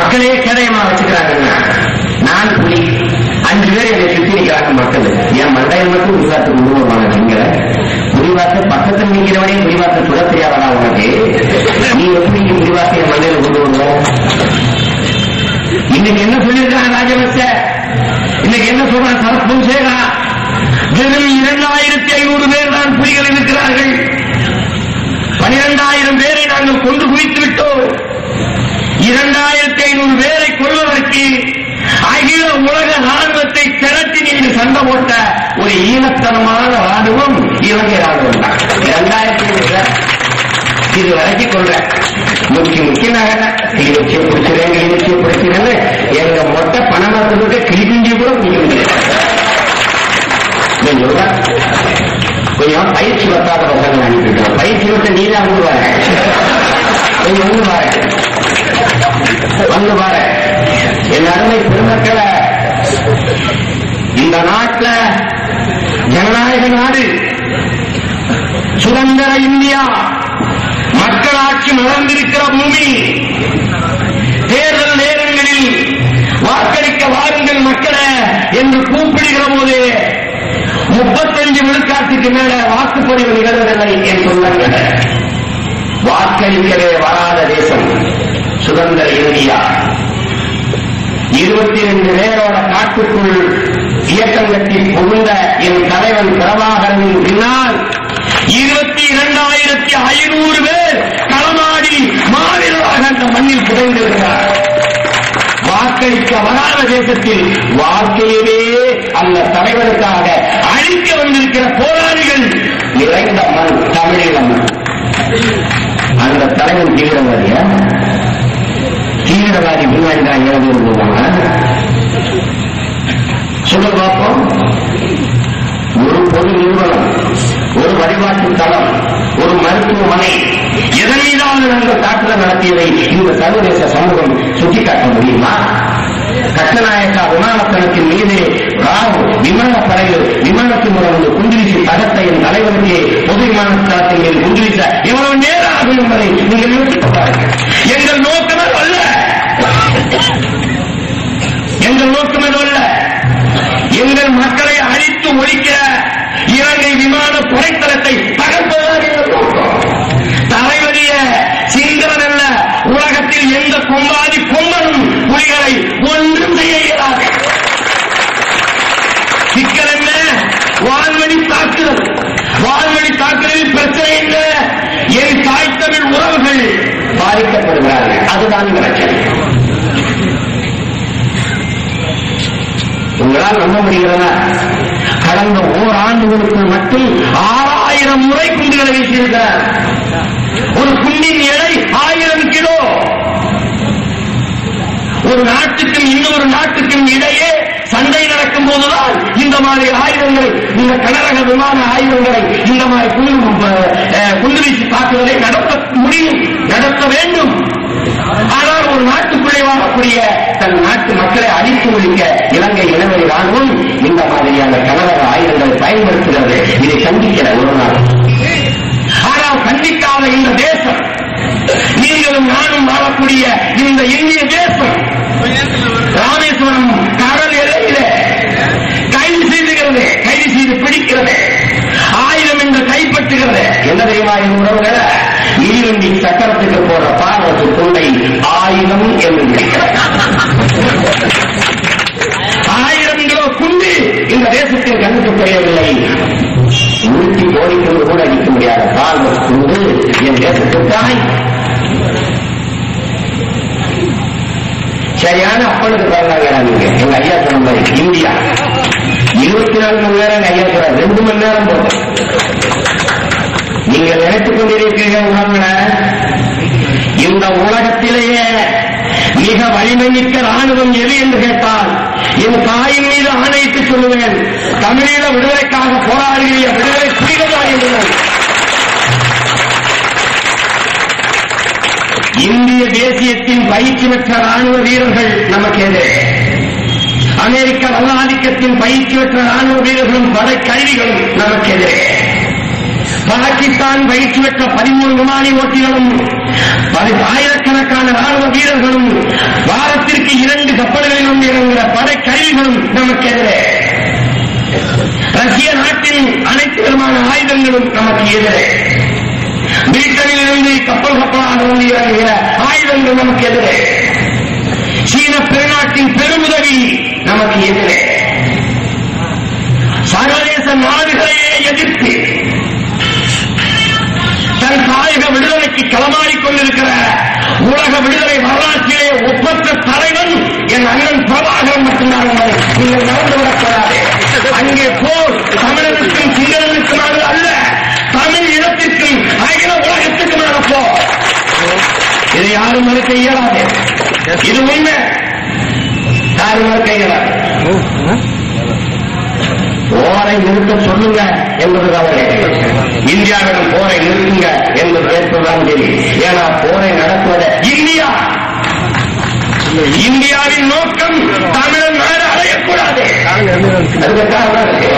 மக்களே கேடயமா வச்சுக்கிறாங்கன்னா நான் புலி அஞ்சு பேர் என்னை சுத்தி நிற்கிறாங்க மக்கள். என் மண்டையம் மட்டும் உருவாத்து கொண்டு வருவாங்க நீங்கள. முடிவாக்க பக்கத்தில் நிற்கிறவனே முடிவாக்க சுட தெரியாதா உனக்கு? நீ எப்படி முடிவாக்க என் மண்டையில கொண்டு வருவோம் இன்னைக்கு என்ன சொல்லியிருக்கான் ராஜபக்ச? இன்னைக்கு என்ன சொல்றான் சரத் பொன்சேகா வெறும் இரண்டாயிரத்தி ஐநூறு பேர் தான் புலிகள் இருக்கிறார்கள். பனிரெண்டாயிரம் பேரை நாங்கள் கொண்டு குவித்து விட்டோம். இரண்டாயிரம் ஐநூறு பேரை கொள்வதற்கு அகில உலக ராணுவத்தை திரட்டி நீங்கள் சண்டை போட்ட ஒரு ஈனத்தனமான ராணுவம் இலங்கை ராணுவம் தான். இரண்டாயிரத்தி இது வரைக்கும் கொள்ள முக்கிய முக்கிய நகர கிளிநொச்சியை பிடிச்சிருங்க இது கிளிநொச்சியை பிடிச்சிருங்க எங்க மொத்த பணம் பணமரத்துக்கு கிழிஞ்சு கூட முடியும் கொஞ்சம் பயிற்சி பத்தாத பசங்க அனுப்பிட்டு பயிற்சி விட்டு நீதான் தான் வந்து வந்து பாரு. வந்து பாரு. என் அருமை பெருமக்களை இந்த நாட்டுல ஜனநாயக நாடு சுதந்திர இந்தியா மக்களாட்சி மலர்ந்திருக்கிற பூமி தேர்தல் நேரங்களில் வாக்களிக்க வாருங்கள் மக்களை என்று கூப்பிடுகிற போது முப்பத்தஞ்சு விழுக்காட்டுக்கு மேல வாக்குப்பதிவு நிகழ்வதில்லை என்று சொன்னாங்க வாக்களிக்கவே வராத தேசம் சுதந்திர இந்தியா. இருபத்தி ரெண்டு பேரோட காட்டுக்குள் இயக்கம் கட்டி புகுந்த என் தலைவன் பிரபாகரனின் பின்னால் இருபத்தி இரண்டாயிரத்தி ஐநூறு பேர் களமாடி மாவீரராக அந்த மண்ணில் புதைந்திருக்கிறார். வாக்களிக்க வராத தேசத்தில் வாக்கையவே அந்த தலைவருக்காக அழிக்க வந்திருக்கிற போராளிகள் நிறைந்த மண் தமிழீழ மண். அந்த தலைவன் தீவிரவாதியா தீவிரவாதி முன்னாடி தான் எழுதி போவாங்க சொல்ல பார்ப்போம். ஒரு பொது நிறுவனம் ஒரு வழிபாட்டு தளம் ஒரு மருத்துவமனை எதன் அந்த தாக்குதல் நடத்தியதை இந்த சர்வதேச சமூகம் சுட்டிக்காட்ட முடியுமா? கட்டநாயக்கா விமானத்தளத்தின் மீது ராவ் விமானப்படையில் விமானத்தின் மூலம் வந்து குண்டிரிசி தகத்தை என் தலைவருக்கு பொது விமானத்தளத்தின் மீது குண்டிரிச இவ்வளவு நேரம் ஆகும் என்பதை நீங்கள் எங்கள் நோக்கம் அல்ல. எங்கள் நோக்கம் அல்ல. எங்கள் மக்களை அழித்து ஒழிக்க இலங்கை விமான துறைத்தளத்தை தகர்ப்பதுதான் எங்கள் நோக்கம். தலைவலிய சிங்களன் அல்ல. உலகத்தில் எந்த கொம்பாதி கொம்பனும் புலிகளை ஒன்றும் செய்ய இயலாது சிக்கல் என்ன வான்வழி தாக்குதல் வான்வழி தாக்குதலில் பிரச்சனை என்ன என் தாய் தமிழ் உறவுகள் பாதிக்கப்படுகிறார்கள் அதுதான் உங்களால் நம்ப முடிகிறதா? கடந்த ஓராண்டுகளுக்கு மட்டும் ஆறாயிரம் முறை குண்டுகளை வீசியிருக்கிறார். ஒரு குண்டின் எடை ஆயிரம் கிலோ. ஒரு நாட்டுக்கும் இன்னொரு நாட்டுக்கும் இடையே சண்டை நடக்கும் போதுதான். இந்த மாதிரி ஆயுதங்கள் இந்த கனரக விமான ஆயுதங்களை இந்த மாதிரி குண்டு குண்டுவீச்சு தாக்குதலை நடத்த முடியும் நடத்த வேண்டும். ஆனால் ஒரு நாட்டுக்குள்ளே வாழக்கூடிய தன் நாட்டு மக்களை அழித்து ஒழிக்க இலங்கை இலங்கை ராணுவம் இந்த மாதிரியான கனரக ஆயுதங்களை பயன்படுத்துகிறது. இதை கண்டிக்கிற ஒரு நாள். ஆனால் கண்டிக்காத இந்த தேசம் நீங்களும் நானும் வாழக்கூடிய இந்த இந்திய தேசம் பிடிக்கிறது ஆயிரம் என்று கைப்பற்றுகிறது. என்ன தெரியுமா என் உறவுகளை? நீருண்டி சக்கரத்துக்கு போற பார்வத்து கொண்டை ஆயுதம் என்று ஆயிரம் கிலோ குண்டு இந்த தேசத்தில் கண்ணுக்கு தெரியவில்லை. நூற்றி கோடிக்கொண்டு கூட அடிக்க முடியாத பால்வஸ் குண்டு என் தேசத்து தாய். சரியான அப்பனுக்கு பிறந்தாங்க நீங்க? எங்க ஐயா சொன்ன மாதிரி இந்தியா. இருபத்தி நாலு மணி நேரம் ஐயா சொல்றாரு ரெண்டு மணி நேரம் போதும். நீங்க நினைத்துக் கொண்டிருக்கிறீர்கள் உணர்வுல இந்த உலகத்திலேயே மிக வலிமை மிக்க ராணுவம் எது என்று கேட்டால் என் தாயின் மீது ஆணையிட்டு சொல்லுவேன். தமிழீழ விடுதலைக்காக போராடிய விடுதலை புலிகள் இந்திய தேசியத்தின் பயிற்சி பெற்ற ராணுவ வீரர்கள் நமக்கு எதிரே அமெரிக்க வல்லாதிக்கத்தின் பயிற்சி பெற்ற ராணுவ வீரர்களும் படை கருவிகளும் நமக்கு எதிரே பாகிஸ்தான் பயிற்சி பெற்ற பதிமூணு விமானி ஓட்டிகளும் ஆயிரக்கணக்கான ராணுவ வீரர்களும் வாரத்திற்கு இரண்டு கப்பல்களிலும் இறங்குகிற படைக்கருவிகளும் நமக்கு எதிரே ரஷ்ய நாட்டின் அனைத்து விதமான ஆயுதங்களும் நமக்கு எதிரே. பிரிட்டனில் இருந்து கப்பல் கப்பலாக வந்து இறங்குகிற ஆயுதங்கள் நமக்கு எதிரே. விடுதலை வரலாற்றிலே ஒப்பற்ற தலைவன் என் அண்ணன் பிரபாகரன் மட்டும்தான் என்பதை நீங்கள் மறந்துவிடக்கூடாது. அங்கே போர் தமிழனுக்கும் சிங்களனுக்குமாக அல்ல. தமிழ் இனத்திற்கும் அகில உலகத்துக்குமான போ. இதை யாரும் மறுக்க இயலாது. இது உண்மை. யாரும் மறுக்க இயலாது. போரை நிறுத்த சொல்லுங்க என்பதுதான் இந்தியாவிடம் போரை நிறுத்துங்க என்று கேட்பதுதான் தெரியும் ஏன்னா போரை நடத்துவத இந்தியா. இந்தியாவின் நோக்கம் தமிழன் நாடு அடையக்கூடாது. அதுக்காக இருக்கு.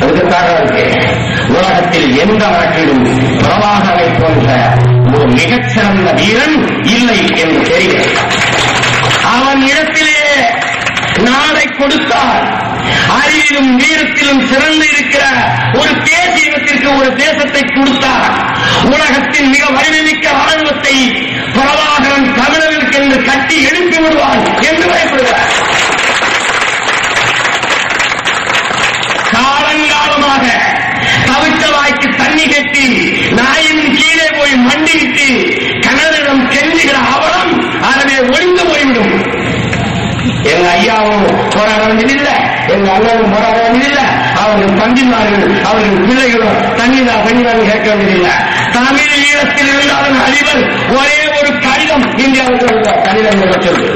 அதுக்காக இருக்கு. உலகத்தில் எந்த நாட்டிலும் பிரபாகரை போன்ற ஒரு மிகச்சிறந்த வீரன் இல்லை என்று தெரிகிறது. அவன் இடத்திலே நாளை கொடுத்தார் அறிவிலும் வீரத்திலும் சிறந்து இருக்கிற ஒரு தேசியத்திற்கு ஒரு தேசத்தை கொடுத்தார். உலகத்தின் மிக வலிமைமிக்க ராணுவத்தை பிரபாகரன் தமிழர் எங்க அண்ணனும் அவர்கள் தம்பிமார்கள் அவர்கள் பிள்ளைகளும் தண்ணீரா தண்ணிதான் கேட்கவில்லை. தமிழ் ஈழத்தில் இருந்தாலும் அதிபர் ஒரே ஒரு கடிதம் இந்தியாவுக்கு கடிதம் எழுத சொல்லு.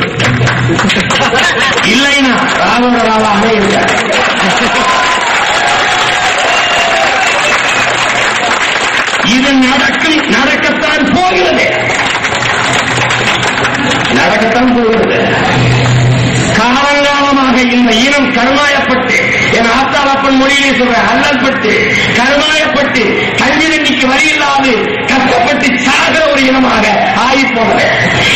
இல்லைன்னா ராவண ராவாக இருக்கார் இது நடக்கும் நடக்கத்தான் போகிறது. நடக்கத்தான் போகிறது. காலங்காலமாக இந்த இனம் கருமாயப்பட்டு என் ஆத்தாளப்பன் மொழியிலே சொல்றேன் அல்லல்பட்டு கருமாயப்பட்டு கல்வி தண்ணிக்கு வழி இல்லாது கஷ்டப்பட்டு சாகிற ஒரு இனமாக ஆகி போனது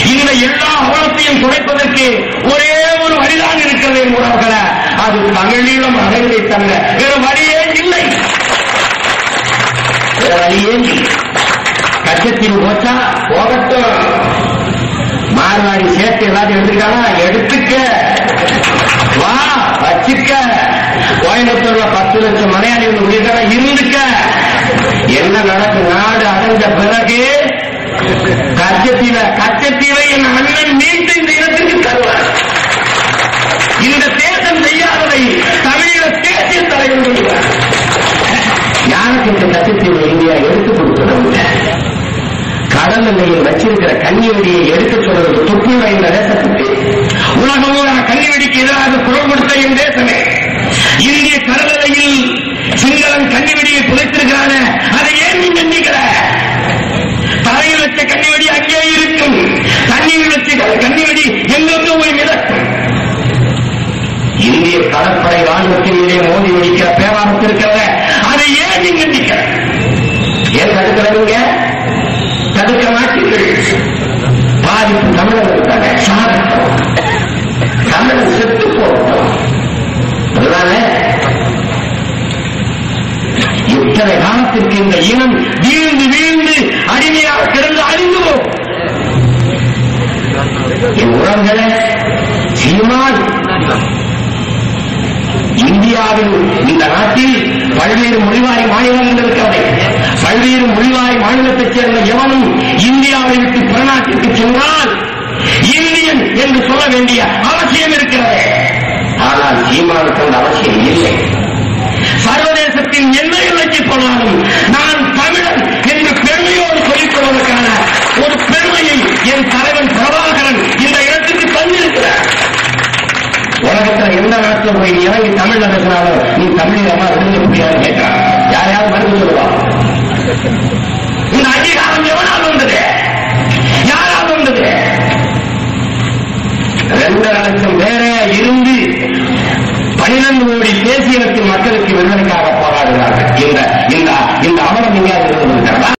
இந்த எல்லா அவலத்தையும் குறைப்பதற்கு ஒரே ஒரு வழிதான் இருக்கிறது என்பவர்கள அது தமிழீழம் அடைவதை தவிர வேறு வழியே இல்லை. வேற வழியே இல்லை. கச்சத்தில் போச்சா? போகட்டும். மாறுவாடி சேர்த்து எல்லாத்தையும் எடுத்துக்கானா எடுத்துக்க. வச்சிருக்க. கோயம்புத்தூர்ல பத்து லட்சம் மலையாளிகள் உயிர்களை இருந்துக்க. என்ன நடக்கும் நாடு அடைஞ்ச பிறகு கச்சத்தீவ கச்சத்தீவை என் அண்ணன் மீண்டும் இந்த இடத்திற்கு தருவார். இந்த தேசம் செய்யாததை தமிழக தேசிய தலைவர் யாருக்கு இந்த கச்சத்தீவை இந்தியா எடுத்துக் கொடுக்கணும்? கடல் நிலையில் வச்சிருக்கிற கண்ணிவெடியை எடுத்து சொல்றது துப்புள்ள வாய்ந்த தேசத்துக்கு உலகம் கண்ணிவெடிக்கு எதிராக குரல் கொடுத்த என் தேசமே. இந்திய கடலையில் சிங்களம் கண்ணிவெடியை புதைத்திருக்கிறான அதை ஏன் நீ கண்டிக்கிற தலையில் வச்ச கண்ணிவெடி அங்கே இருக்கும். தண்ணீர் வச்ச கண்ணிவெடி வெடி எங்கெங்க போய் மிதக்கும். இந்திய கடற்படை ராணுவத்தின் மோதி வெடிக்கிற பேராபத்து இருக்கிறத அதை ஏன் நீ கண்டிக்கிற ஏன் தடுக்கிறவங்க என் உறவுகளே சீமான். இந்தியாவில் இந்த நாட்டில் பல்வேறு மொழிவாரி மாநிலங்கள் இருக்கிறது பல்வேறு மொழிவாரி மாநிலத்தைச் சேர்ந்த எவனும் இந்தியாவை விட்டு பிறநாட்டிற்கு சென்றால் இந்தியன் என்று சொல்ல வேண்டிய அவசியம் இருக்கிறது. ஆனால் சீமானுக்கு அந்த அவசியம் இல்லை. சர்வதேசத்தின் எந்த எல்லைக்கு போனாலும் தமிழ்நாட்டில் போய் நீ தமிழ்ல பேசினாலும் நீ தமிழ் அம்மா விடுதலை புரியாது கேட்கிறான்